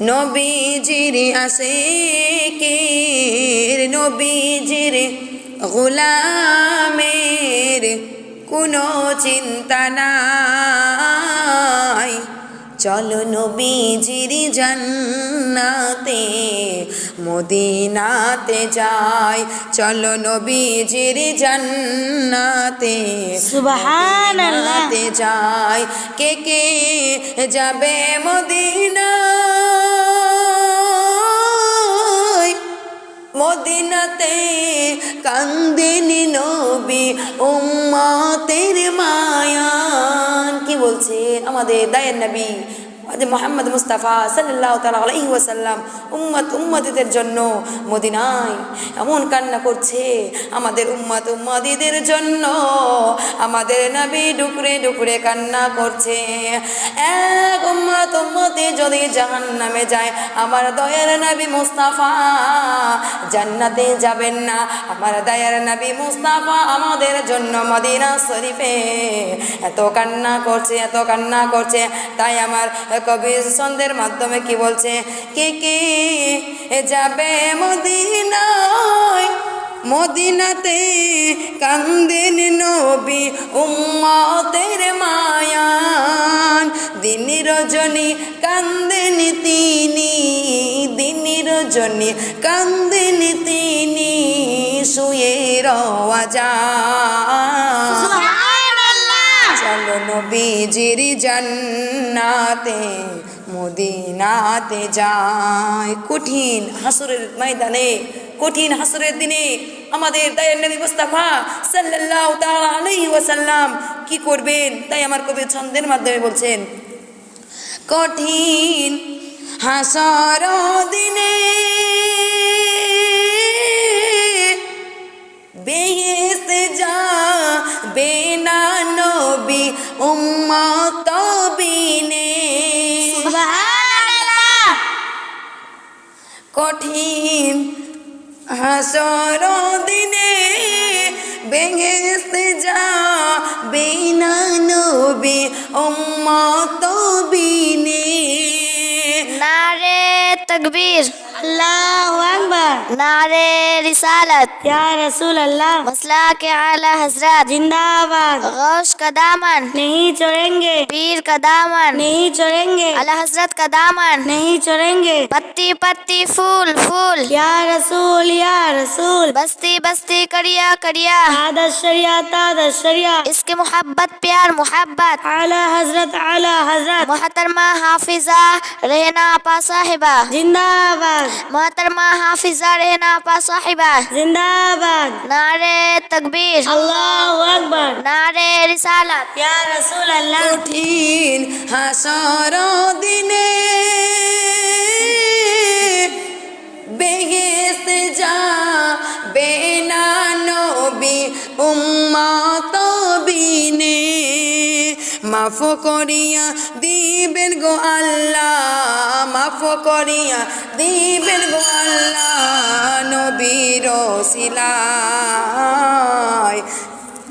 নবীজির আসে কের নবীজির গোলামের কোনো চিন্তা নাই। চলো নবীজির জান্নাতে মদিনাতে যাই। চলো নবীজির জান্নাতে সুবহানাল্লাহ। যাই। কে কে যাবে মদিনা? মদিনাতে কান্দিনি নবী, উম্মতের মায়ান। কি বলছে আমাদের দায়ের নবী? মোহাম্মদ মুস্তাফা সাল্লাহ তালা ওয়াসাল্লাম উম্মত উম্মতিদের জন্য মদিনায় এমন কান্না করছে। আমাদের উম্মত উম্মাদিদের জন্য আমাদের নবী ডুকরে ডুকরে কান্না করছে। এক উম্মত উম্মতি যদি জাহান নামে যায়, আমার দয়ার নবী মুস্তাফা জান্নাতে যাবেন না। আমার দয়ার নবী মুস্তাফা আমাদের জন্য মদিনা শরীফে এত কান্না করছে, এত কান্না করছে। তাই আমার কবি ছন্দের মাধ্যমে কি বলছে? কে কে যাবে মদিনায়? মদিনাতে কান্দেন নবী উম্মতের দিন রজনী কান্দেন তিনি দিন রজনী কান্দেন তিনি শুয়ে সুবহানাল্লাহ চলো নবীজির জান্নাতে মদিনাতে যায় কঠিন হাসরের ময়দানে কঠিন হাসরের দিনে আমাদের দায়ের নবী মুস্তাফা সাল্লাল্লাহু তাআলা আলাইহি ওয়াসাল্লাম কি করবেন? তাই আমার কবি ছন্দের মাধ্যমে বলছেন কঠিন হাসর দিনে। বেহেস্তে যা বেনা নবী উম্মত বিনে কঠিন হাসর দিনে বেহেস্তে যা বেনা নবী উম্মত নারে তকবীর अल्लाह नारे रिसालत। या रसूल अल्लाह मसला के आला हज़रत। जिंदाबाद। गौश का दामन। नहीं छोड़ेंगे। पीर का दामन। नहीं छोड़ेंगे। अला हज़रत का दामन। नहीं छोड़ेंगे। पत्ती पत्ती फूल फूल। या रसूल या रसूल। बस्ती बस्ती करिया करिया। आदशरिया तादशरिया इसके मोहब्बत प्यार मोहब्बत। आला हज़रत आला हज़रत। मोहतरमा हाफिजा रहना आपा साहिबा जिंदाबाद। मोहतरमा हाफिजा रहना पा साहिबा। जिंदाबाद। नारे तकबीर। अल्लाह अकबर। नारे रिसालत। या रसूल अल्लाह। उठीन हासरों दिने बेहिस्त जा बेना नबी उम्मा মাফ করিয়া দিবেন গো আল্লাহ মাফ করিয়া দিবেন গো আল্লাহ নবীর সিলাই